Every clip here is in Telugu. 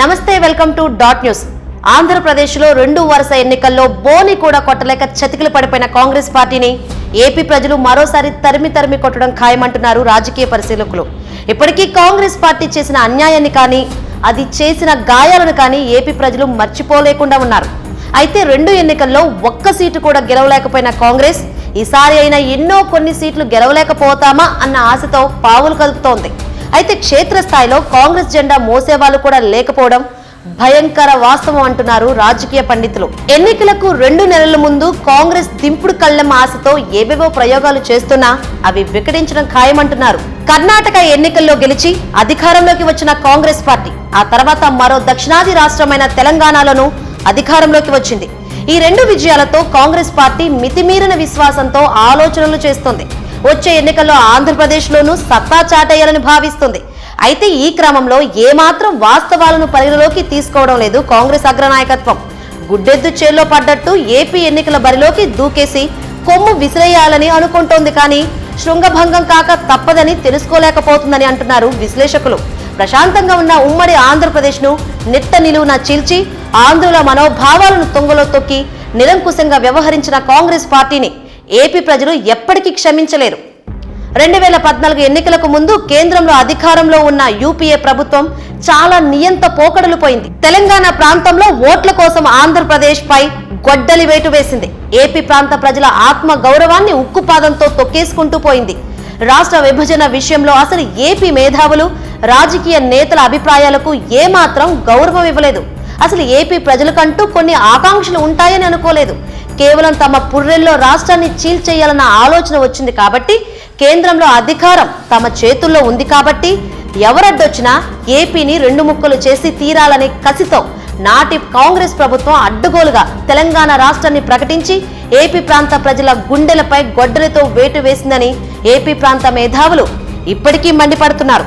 నమస్తే వెల్కమ్ టు డాట్ న్యూస్. ఆంధ్రప్రదేశ్లో రెండు వరుస ఎన్నికల్లో బోని కూడా కొట్టలేక చతికిలు పడిపోయిన కాంగ్రెస్ పార్టీని ఏపీ ప్రజలు మరోసారి తరిమి తరిమి కొట్టడం ఖాయమంటున్నారు రాజకీయ పరిశీలకులు. ఇప్పటికీ కాంగ్రెస్ పార్టీ చేసిన అన్యాయాన్ని కానీ అది చేసిన గాయాలను కానీ ఏపీ ప్రజలు మర్చిపోలేకుండా ఉన్నారు. అయితే రెండు ఎన్నికల్లో ఒక్క సీటు కూడా గెలవలేకపోయిన కాంగ్రెస్ ఈసారి అయినా ఎన్నో కొన్ని సీట్లు గెలవలేకపోతామా అన్న ఆశతో పావులు కలుపుతోంది అయితే క్షేత్రస్థాయిలో కాంగ్రెస్ జెండా మోసేవాళ్ళు కూడా లేకపోవడం భయంకర వాస్తవం అంటున్నారు రాజకీయ పండితులు. ఎన్నికలకు రెండు నెలల ముందు కాంగ్రెస్ దింపుడు కళ్ళెం ఆశతో ఏవేవో ప్రయోగాలు చేస్తున్నా అవి వికటించడం ఖాయమంటున్నారు. కర్ణాటక ఎన్నికల్లో గెలిచి అధికారంలోకి వచ్చిన కాంగ్రెస్ పార్టీ ఆ తర్వాత మరో దక్షిణాది రాష్ట్రమైన తెలంగాణలోనూ అధికారంలోకి వచ్చింది. ఈ రెండు విజయాలతో కాంగ్రెస్ పార్టీ మితిమీరిన విశ్వాసంతో ఆలోచనలు చేస్తోంది. వచ్చే ఎన్నికల్లో ఆంధ్రప్రదేశ్లోనూ సత్తా చాటేయాలని భావిస్తుంది. అయితే ఈ క్రమంలో ఏమాత్రం వాస్తవాలను పరిగణలోకి తీసుకోవడం లేదు కాంగ్రెస్ అగ్రనాయకత్వం. గుడ్డెద్దు చేల్లో పడ్డట్టు ఏపీ ఎన్నికల బరిలోకి దూకేసి కొమ్ము విసిరేయాలని అనుకుంటోంది కానీ శృంగభంగం కాక తప్పదని తెలుసుకోలేకపోతుందని అంటున్నారు విశ్లేషకులు. ప్రశాంతంగా ఉన్న ఉమ్మడి ఆంధ్రప్రదేశ్ను నిట్ట నిలువున చీల్చి ఆంధ్రుల మనోభావాలను తొంగలో తొక్కి నిరంకుశంగా వ్యవహరించిన కాంగ్రెస్ పార్టీని ఏపీ ప్రజలు ఎప్పటికీ క్షమించలేరు. రెండు వేల పద్నాలుగు ఎన్నికలకు ముందు కేంద్రంలో అధికారంలో ఉన్న యూపీఏ ప్రభుత్వం చాలా నియంత పోకడలు పోయింది. తెలంగాణ ప్రాంతంలో ఓట్ల కోసం ఆంధ్రప్రదేశ్ పై గొడ్డలి వేటు వేసింది. ఏపీ ప్రాంత ప్రజల ఆత్మ గౌరవాన్ని ఉక్కుపాదంతో తొక్కేసుకుంటూ పోయింది. రాష్ట్ర విభజన విషయంలో అసలు ఏపీ మేధావులు రాజకీయ నేతల అభిప్రాయాలకు ఏమాత్రం గౌరవం ఇవ్వలేదు. అసలు ఏపీ ప్రజలకంటూ కొన్ని ఆకాంక్షలు ఉంటాయని అనుకోలేదు. కేవలం తమ పుర్రెల్లో రాష్ట్రాన్ని చీల్చేయాలన్న ఆలోచన వచ్చింది కాబట్టి కేంద్రంలో అధికారం తమ చేతుల్లో ఉంది కాబట్టి ఎవరడ్డొచ్చినా ఏపీని రెండు ముక్కలు చేసి తీరాలనే కసితో నాటి కాంగ్రెస్ ప్రభుత్వం అడ్డుగోలుగా తెలంగాణ రాష్ట్రాన్ని ప్రకటించి ఏపీ ప్రాంత ప్రజల గుండెలపై గొడ్డలతో వేటు వేసిందని ఏపీ ప్రాంత మేధావులు ఇప్పటికీ మండిపడుతున్నారు.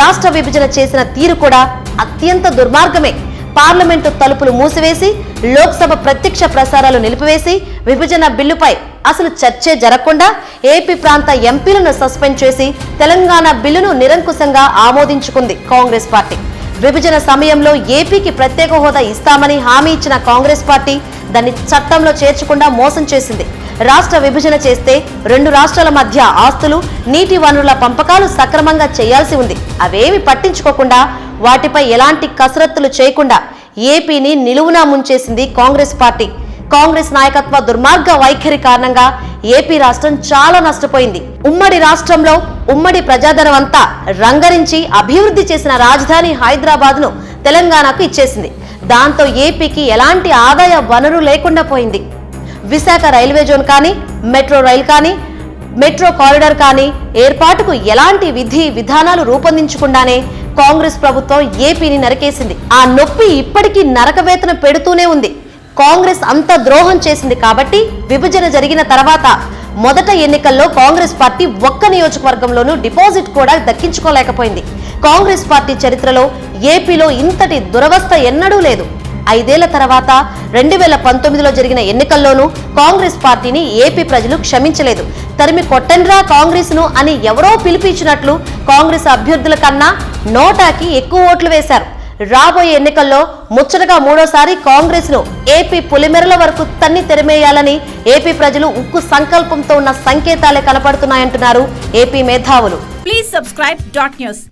రాష్ట్ర విభజన చేసిన తీరు కూడా అత్యంత దుర్మార్గమే. పార్లమెంటు తలుపులు మూసివేసి లోక్సభ ప్రత్యక్ష ప్రసారాలు నిలిపివేసి విభజన బిల్లుపై అసలు చర్చే జరగకుండా ఏపీ ప్రాంత ఎంపీలను సస్పెండ్ చేసి తెలంగాణ బిల్లును నిరంకుశంగా ఆమోదించుకుంది కాంగ్రెస్ పార్టీ. విభజన సమయంలో ఏపీకి ప్రత్యేక హోదా ఇస్తామని హామీ ఇచ్చిన కాంగ్రెస్ పార్టీ దాన్ని చట్టంలో చేర్చకుండా మోసం చేసింది. రాష్ట్ర విభజన చేస్తే రెండు రాష్ట్రాల మధ్య ఆస్తులు నీటి వనరుల పంపకాలు సక్రమంగా చేయాల్సి ఉంది. అవేమి పట్టించుకోకుండా వాటిపై ఎలాంటి కసరత్తులు చేయకుండా ఏపీని నిలువునా ముంచేసింది కాంగ్రెస్ పార్టీ. కాంగ్రెస్ నాయకత్వ దుర్మార్గ వైఖరి కారణంగా ఏపీ రాష్ట్రం చాలా నష్టపోయింది. ఉమ్మడి రాష్ట్రంలో ఉమ్మడి ప్రజాధనమంతా రంగరించి అభివృద్ధి చేసిన రాజధాని హైదరాబాద్ను తెలంగాణకు ఇచ్చేసింది. దాంతో ఏపీకి ఎలాంటి ఆదాయ వనరు లేకుండా పోయింది. విశాఖ రైల్వే జోన్ కానీ మెట్రో రైల్ కానీ మెట్రో కారిడార్ కానీ ఏర్పాటుకు ఎలాంటి విధి విధానాలు రూపొందించకుండానే కాంగ్రెస్ ప్రభుత్వం ఏపీని నరికేసింది. ఆ నొప్పి ఇప్పటికీ నరకవేతన పెడుతూనే ఉంది. కాంగ్రెస్ అంత ద్రోహం చేసింది కాబట్టి విభజన జరిగిన తర్వాత మొదట ఎన్నికల్లో కాంగ్రెస్ పార్టీ ఒక్క నియోజకవర్గంలోనూ డిపాజిట్ కూడా దక్కించుకోలేకపోయింది. కాంగ్రెస్ పార్టీ చరిత్రలో ఏపీలో ఇంతటి దురవస్థ ఎన్నడూ లేదు. ఐదేళ్ళ తర్వాత రెండు వేల పంతొమ్మిదిలో జరిగిన ఎన్నికల్లోనూ కాంగ్రెస్ పార్టీని ఏపీ ప్రజలు క్షమించలేదు. తరిమి కొట్టండ్రా కాంగ్రెస్ను అని ఎవరో పిలిపించినట్లు కాంగ్రెస్ అభ్యర్థుల కన్నా నోటాకి ఎక్కువ ఓట్లు వేశారు. రాబోయే ఎన్నికల్లో ముచ్చటగా మూడోసారి కాంగ్రెస్ను ఏపీ పులిమెరల వరకు తన్ని తెరమేయాలని ఏపీ ప్రజలు ఉక్కు సంకల్పంతో ఉన్న సంకేతాలే కనపడుతున్నాయంటున్నారు ఏపీ మేధావులు. Please subscribe dot news